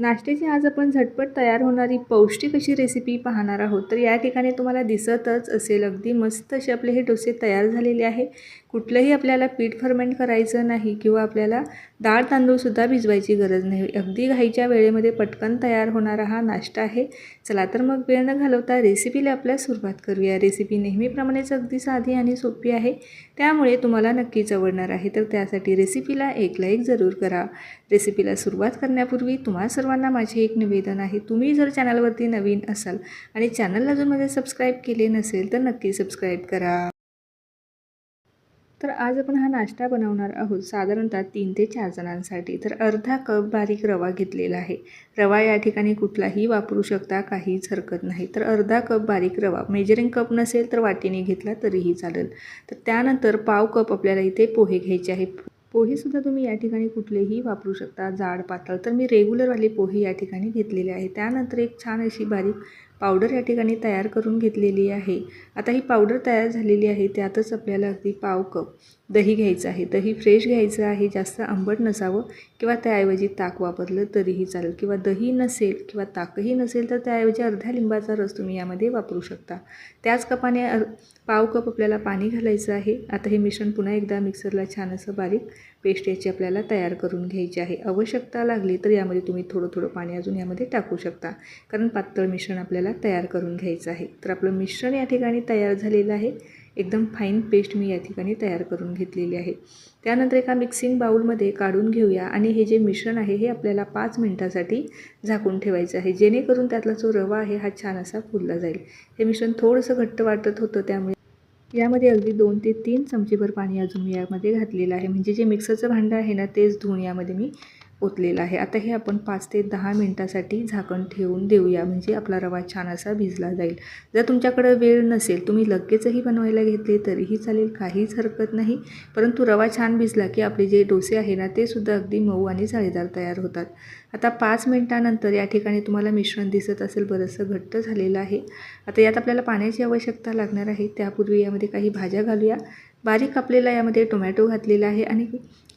नाश्त्याची आज आपण झटपट तयार होणारी पौष्टिक अशी रेसिपी पाहणार आहोत. तर या ठिकाणी तुम्हाला दिसतच असेल अगदी मस्त असे आपले हे डोसे तयार झालेले आहे. कुठलंही आपल्याला पीठ फर्मेंट करायचं नाही किंवा आपल्याला डाळ तांदूळसुद्धा भिजवायची गरज नाही. अगदी घाईच्या वेळेमध्ये पटकन तयार होणारा हा नाश्ता आहे. चला तर मग वेळ न घालवता रेसिपीला आपल्या सुरुवात करूया. रेसिपी नेहमीप्रमाणेच अगदी साधी आणि सोपी आहे. त्यामुळे तुम्हाला नक्कीच आवडणार आहे. तर त्यासाठी रेसिपीला एक लाईक जरूर करा. रेसिपीला सुरुवात करण्यापूर्वी तुम्हा सर्वांना माझे एक निवेदन आहे. तुम्ही जर चॅनलवरती नवीन असाल आणि चॅनलला अजून माझे सबस्क्राईब केले नसेल तर नक्की सबस्क्राईब करा. तर आज आपण हा नाश्ता बनवणार आहोत साधारणतः तीन ते चार जणांसाठी. तर अर्धा कप बारीक रवा घेतलेला आहे. रवा या ठिकाणी कुठलाही वापरू शकता काहीच हरकत नाही. तर अर्धा कप बारीक रवा. मेजरिंग कप नसेल तर वाटीने घेतला तरीही चालेल. तर त्यानंतर पाव कप आपल्याला इथे पोहे घ्यायचे आहे पोहेसुद्धा तुम्ही या ठिकाणी कुठलेही वापरू शकता. जाड पातळ. तर मी रेग्युलरवाले पोहे या ठिकाणी घेतलेले आहे. त्यानंतर एक छान अशी बारीक पावडर या ठिकाणी तयार करून घेतलेली आहे. आता ही पावडर तयार झालेली आहे त्यातच आपल्याला अगदी पाव कप दही घ्यायचं आहे. दही फ्रेश घ्यायचं आहे जास्त आंबट नसावं किंवा त्याऐवजी ताक वापरलं तरीही चालेल. किंवा दही नसेल किंवा ताकही नसेल तर त्याऐवजी अर्ध्या लिंबाचा रस तुम्ही यामध्ये वापरू शकता. त्याच कपाने अर पाव कप आपल्याला पाणी घालायचं आहे. आता हे मिश्रण पुन्हा एकदा मिक्सरला छान असं बारीक पेस्ट याची आपल्याला तयार करून घ्यायची आहे. आवश्यकता लागली तर यामध्ये तुम्ही थोडं थोडं पाणी अजून यामध्ये टाकू शकता. कारण पातळ मिश्रण आपल्याला तयार करून घ्यायचं आहे. तर आपलं मिश्रण या ठिकाणी तयार झालेलं आहे. एकदम फाईन पेस्ट मी या ठिकाणी तयार करून घेतलेली आहे. त्यानंतर एका मिक्सिंग बाऊलमध्ये काढून घेऊया. आणि हे जे मिश्रण आहे हे आपल्याला पाच मिनटासाठी झाकून ठेवायचं आहे. जेणेकरून त्यातला जो रवा आहे हा छान असा फुलला जाईल. हे मिश्रण थोडंसं घट्ट वाटत होतं त्यामुळे यामध्ये अगदी दोन ते तीन चमचेभर पाणी अजून मी यामध्ये घातलेलं आहे. म्हणजे जे मिक्सरचं भांडं आहे ना तेच धुवून यामध्ये मी ओतलेलं आहे. आता हे आपण पाच ते दहा मिनटासाठी झाकण ठेवून देऊया. म्हणजे आपला रवा छान असा भिजला जाईल. जर तुमच्याकडं वेळ नसेल तुम्ही लगेचही बनवायला घेतले तरीही चालेल काहीच हरकत नाही. परंतु रवा छान भिजला की आपले जे डोसे आहे ना ते सुद्धा अगदी मऊ आणि जाळीदार तयार होतात. आता पाच मिनटानंतर या ठिकाणी तुम्हाला मिश्रण दिसत असेल बरंचसं घट्ट झालेलं आहे. आता यात आपल्याला पाण्याची आवश्यकता लागणार आहे. त्यापूर्वी यामध्ये काही भाज्या घालूया. बारीक कापलेला यामध्ये टोमॅटो घातलेला आहे आणि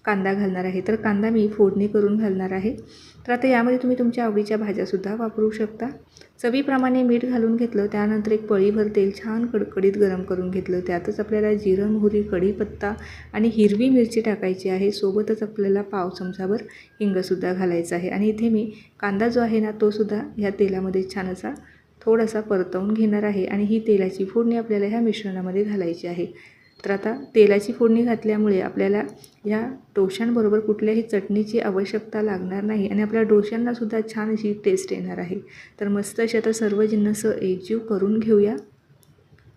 कांदा घालणार आहे. तर कांदा मी फोडणी करून घालणार आहे. तर आता यामध्ये तुम्ही तुमच्या आवडीच्या भाज्यासुद्धा वापरू शकता. चवीप्रमाणे मीठ घालून घेतलं त्यानंतर एक पळीभर तेल छान कडकडीत गरम करून घेतलं. त्यातच आपल्याला जिरं मोहरी कढीपत्ता आणि हिरवी मिरची टाकायची आहे. सोबतच आपल्याला पाव चमचाभर हिंगसुद्धा घालायचं आहे. आणि इथे मी कांदा जो आहे ना तोसुद्धा ह्या तेलामध्ये छान असा थोडासा परतवून घेणार आहे. आणि ही तेलाची फोडणी आपल्याला ह्या मिश्रणामध्ये घालायची आहे. तर आता तेलाची फोडणी घातल्यामुळे आपल्याला ह्या डोशांबरोबर कुठल्याही चटणीची आवश्यकता लागणार नाही आणि आपल्या डोशांनासुद्धा छान अशी टेस्ट येणार आहे. तर मस्त अशी आता सर्व जिन्नसं एकजीव करून घेऊया.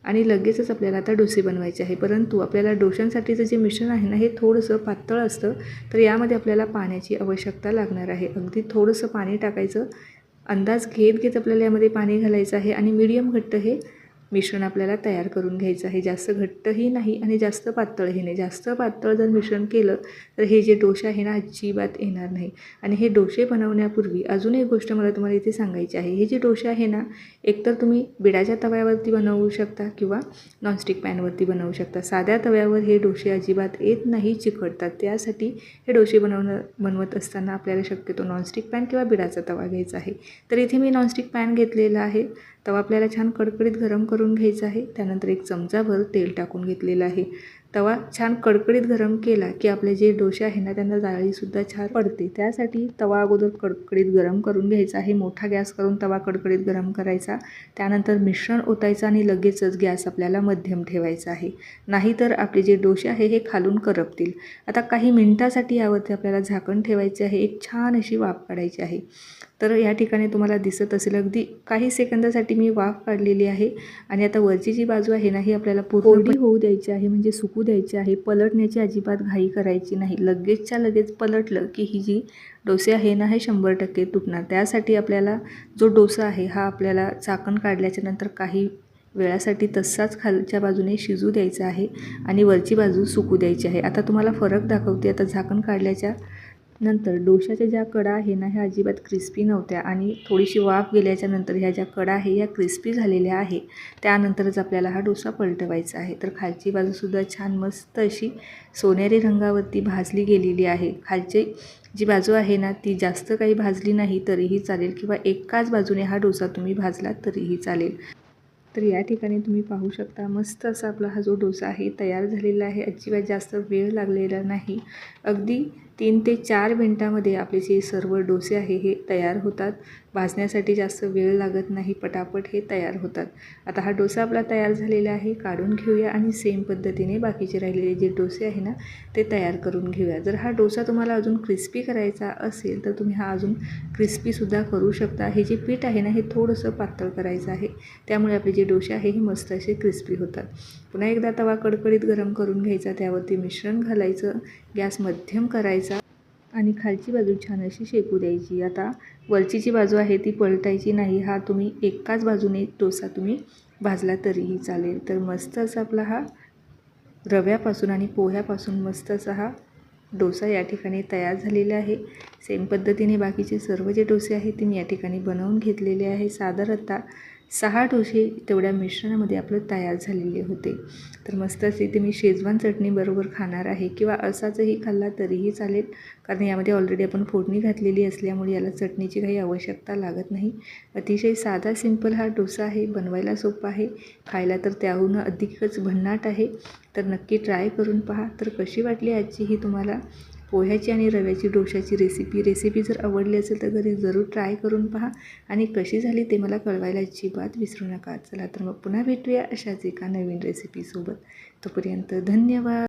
आणि लगेचच आपल्याला आता डोसे बनवायचे आहे. परंतु आपल्याला डोशांसाठीचं जे मिश्रण आहे ना हे थोडंसं पातळ असतं. तर यामध्ये आपल्याला पाण्याची आवश्यकता लागणार आहे. अगदी थोडंसं पाणी टाकायचं. अंदाज घेत घेत आपल्याला यामध्ये पाणी घालायचं आहे. आणि मीडियम घट्ट हे मिश्रण आपल्याला तयार करून घ्यायचं आहे. जास्त घट्टही नाही आणि जास्त पातळही नाही. जास्त पातळ जर मिश्रण केलं तर हे जे डोसे आहे ना अजिबात येणार नाही. आणि हे डोसे बनवण्यापूर्वी अजून एक गोष्ट मला तुम्हाला इथे सांगायची आहे. हे जे डोसे आहे ना एकतर तुम्ही बिडाच्या तव्यावरती बनवू शकता किंवा नॉनस्टिक पॅनवरती बनवू शकता. साध्या तव्यावर हे डोसे अजिबात येत नाही चिकटतात. त्यासाठी हे डोसे बनवणं बनवत असताना आपल्याला शक्यतो नॉनस्टिक पॅन किंवा बिडाचा तवा घ्यायचा आहे. तर इथे मी नॉनस्टिक पॅन घेतलेला आहे. तवा आपल्याला छान कडकडीत गरम करून घ्यायचा आहे. त्यानंतर एक चमचाभर तेल टाकून घेतलेलं आहे. तवा छान कडकडीत गरम केला की आपले जे डोसे आहे ना त्यांना जाळीसुद्धा छान पडते. त्यासाठी तवा अगोदर कडकडीत गरम करून घ्यायचा आहे. मोठा गॅस करून तवा कडकडीत गरम करायचा. त्यानंतर मिश्रण ओतायचं आणि लगेचच गॅस आपल्याला मध्यम ठेवायचा आहे. नाहीतर आपले जे डोसे आहे हे खालून करपतील. आता काही मिनटासाठी यावरती आपल्याला झाकण ठेवायचे आहे. एक छान अशी वाफ काढायची आहे. तर या ठिकाणी तुम्हाला दिसत असेल अगदी काही सेकंदासाठी मी वाफ काढलेली आहे आणि आता वरची जी बाजू आहे ना ही आपल्याला पूर्ण होऊ द्यायची आहे म्हणजे सुकू द्यायची आहे पलटण्याची अजिबात घाई करायची नाही. लगेचच्या लगेच पलटलं की ही जी डोसे आहे ना हे शंभर टक्के तुटणार. त्यासाठी आपल्याला जो डोसा आहे हा आपल्याला चाकण काढल्याच्या नंतर काही वेळासाठी तसाच खालच्या बाजूने शिजू द्यायचा आहे आणि वरची बाजू सुकू द्यायची आहे. आता तुम्हाला फरक दाखवते. आता झाकण काढल्याच्या नंतर डोशाच्या ज्या कडा आहे ना ह्या अजिबात क्रिस्पी नव्हत्या आणि थोडीशी वाफ गेल्याच्यानंतर ह्या ज्या कडा आहे ह्या क्रिस्पी झालेल्या आहे. त्यानंतरच आपल्याला हा डोसा पलटवायचा आहे. तर खालची बाजूसुद्धा छान मस्त अशी सोनेरी रंगावरती भाजली गेलेली आहे. खालची जी बाजू आहे ना ती जास्त काही भाजली नाही तरीही चालेल. किंवा एकाच बाजूने हा डोसा तुम्ही भाजला तरीही चालेल. तर या ठिकाणी तुम्ही पाहू शकता मस्त असा आपला हा जो डोसा आहे तयार झालेला आहे. अजिबात जास्त वेळ लागलेला नाही. अगदी तीन ते चार मिनटामध्ये आपले जे सर्व डोसे आहे हे तयार होतात. भाजण्यासाठी जास्त वेळ लागत नाही पटापट हे तयार होतात. आता हा डोसा आपला तयार झालेला आहे काढून घेऊया आणि सेम पद्धतीने बाकीचे राहिलेले जे डोसे आहे ना ते तयार करून घेऊया. जर हा डोसा तुम्हाला अजून क्रिस्पी करायचा असेल तर तुम्ही हा अजून क्रिस्पीसुद्धा करू शकता. हे जे पीठ आहे ना हे थोडंसं पातळ करायचं आहे. त्यामुळे आपले जे डोसे आहे हे मस्त असे क्रिस्पी होतात. पुन्हा एकदा तवा कडकडीत गरम करून घ्यायचा. त्यावरती मिश्रण घालायचं. गॅस मध्यम करायचं. आणि खालची बाजू छान अशी शेकू द्यायची. आता वरची जी बाजू आहे ती पलटायची नाही. हा तुम्ही एकाच बाजूने डोसा तुम्ही भाजला तरीही चालेल. तर मस्त असा आपला हा रव्यापासून आणि पोह्यापासून मस्त असा हा डोसा या ठिकाणी तयार झालेला आहे. सेम पद्धतीने बाकीचे सर्व जे डोसे आहेत ते मी या ठिकाणी बनवून घेतलेले आहे. साधारणतः सहा डोसे तेवढ्या मिश्रणामध्ये आपलं तयार झालेले होते. तर मस्त असे इथे मी शेजवान चटणीबरोबर खाणार आहे किंवा असाचही खाल्ला तरीही चालेल. कारण यामध्ये ऑलरेडी आपण फोडणी घातलेली असल्यामुळे याला चटणीची काही आवश्यकता लागत नाही. अतिशय साधा सिंपल हा डोसा आहे. बनवायला सोपा आहे. खायला तर त्याहून अधिकच भन्नाट आहे. तर नक्की ट्राय करून पहा. तर कशी वाटली आजची ही तुम्हाला? पोह्याची आणि रव्याची डोशाची रेसिपी रेसिपी जर आवडली असेल तर घरी जरूर ट्राय करून पहा. आणि कशी झाली ते मला कळवायला अजिबात विसरू नका. चला तर मग पुन्हा भेटूया अशाच एका नवीन रेसिपीसोबत तोपर्यंत धन्यवाद.